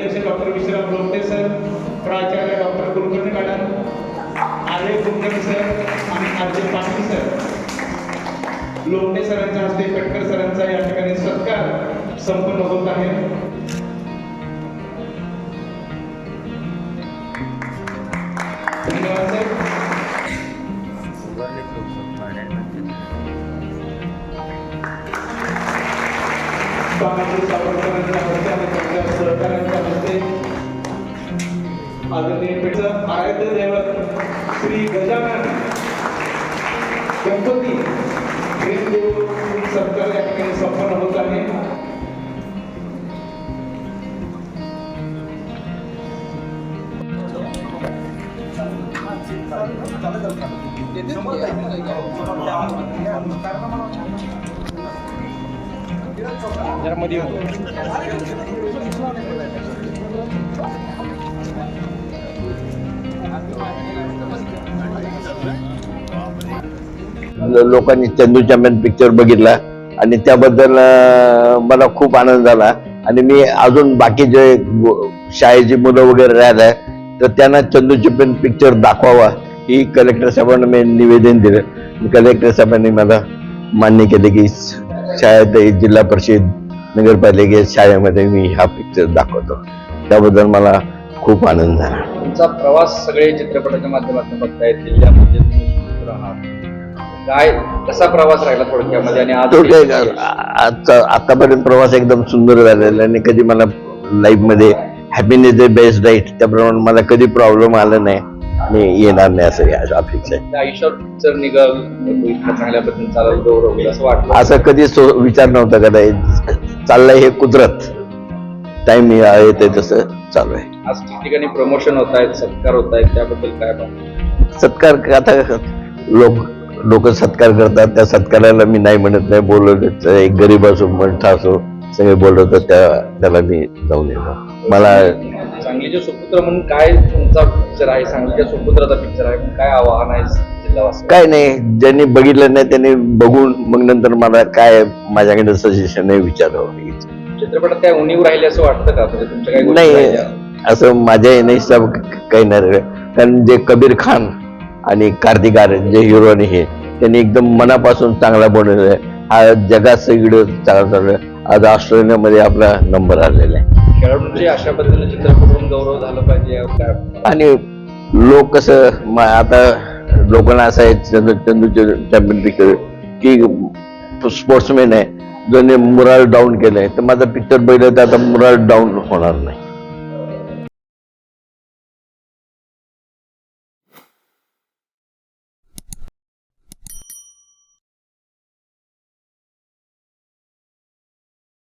अध्यक्ष doctor Vishram Lomte sir प्राचार्य doctor Kulkarni madam Arya Kulkarni sir आणि आरचे पाटील सर लोमटे सरांच्या हस्ते कटकर सरांचा या ठिकाणी सत्कार संपन्न होत आहे Thank you. आदरणीय पेठचं आराध्य दैवत श्री गजानन गणपती. प्रेमदेव सत्कार या ठिकाणी संपन्न होत आहे. जरा मध्ये लोकांनी चंदू चॅम्पियन पिक्चर बघितला आणि त्याबद्दल मला खूप आनंद झाला. आणि मी अजून बाकी जे शाळेची मुलं वगैरे राहिले तर त्यांना चंदू चॅम्पियन पिक्चर दाखवावा ही कलेक्टर साहेबांना मी निवेदन दिलं. कलेक्टर साहेबांनी मला मान्य केले की शाळेत जिल्हा परिषद नगरपालिकेत शाळेमध्ये मी हा पिक्चर दाखवतो. त्याबद्दल मला खूप आनंद झाला. तुमचा प्रवास सगळे चित्रपटाच्या माध्यमातून बघता येतील काय कसा प्रवास राहिला थोडक्यामध्ये आणि आज आजचा आतापर्यंत प्रवास एकदम सुंदर झालेला आणि कधी मला लाईफमध्ये हॅपीनेस इज बेस्ट राईट त्याप्रमाणे मला कधी प्रॉब्लेम आला नाही आणि येणार नाही असं अपेक्षा आहे. आयुष्यात पिक्चर निघाल तो इतका चांगल्या पद्धतीने चालत गौरव होईल असं वाटलं. असं कधी सो- विचार नव्हता कदा चाललंय हे कुदरत. टाइम आहे तसं चालू आहे. आज ठिकठिकाणी प्रमोशन होत आहेत सत्कार होत आहेत त्याबद्दल काय सत्कार आता लोक लोक सत्कार करतात त्या सत्काराला मी नाही म्हणत नाही बोलवत एक गरीब असो मोठा असो सगळे बोलवतात त्या त्याला मी जाऊन येतो. मला सांगलीचे सुपुत्र म्हणून काय तुमचा पिक्चर आहे? सांगलीच्या सुपुत्राचा पिक्चर आहे काय आव्हान आहे? काय नाही ज्यांनी बघितलं नाही त्यांनी बघून मग नंतर मला काय माझ्याकडे सजेशन आहे विचारावं चित्रपटात काय उणीव राहिली असं वाटतं का? म्हणजे तुमच्या काही गोष्टी नाही? असं माझ्या येणे सब काही नाही. कारण जे कबीर खान आणि कार्तिक आर्यन जे हिरो आणि हे त्यांनी एकदम मनापासून चांगला बनवलेला आहे. हा जगात सगळीकडे चांगला चालू आहे आज ऑस्ट्रेलियामध्ये आपला नंबर आलेला आहे. खेळाडूंचे अशा पद्धतीने चित्रपट गौरव झालं पाहिजे. आणि लोक कसं आता लोकांना असं आहे चंदू चंदूचे चॅम्पियन की स्पोर्ट्समॅन आहे ज्याने मुराल डाऊन केलंय. तर माझा पिक्चर बघितलं तर आता मुराल डाऊन होणार नाही.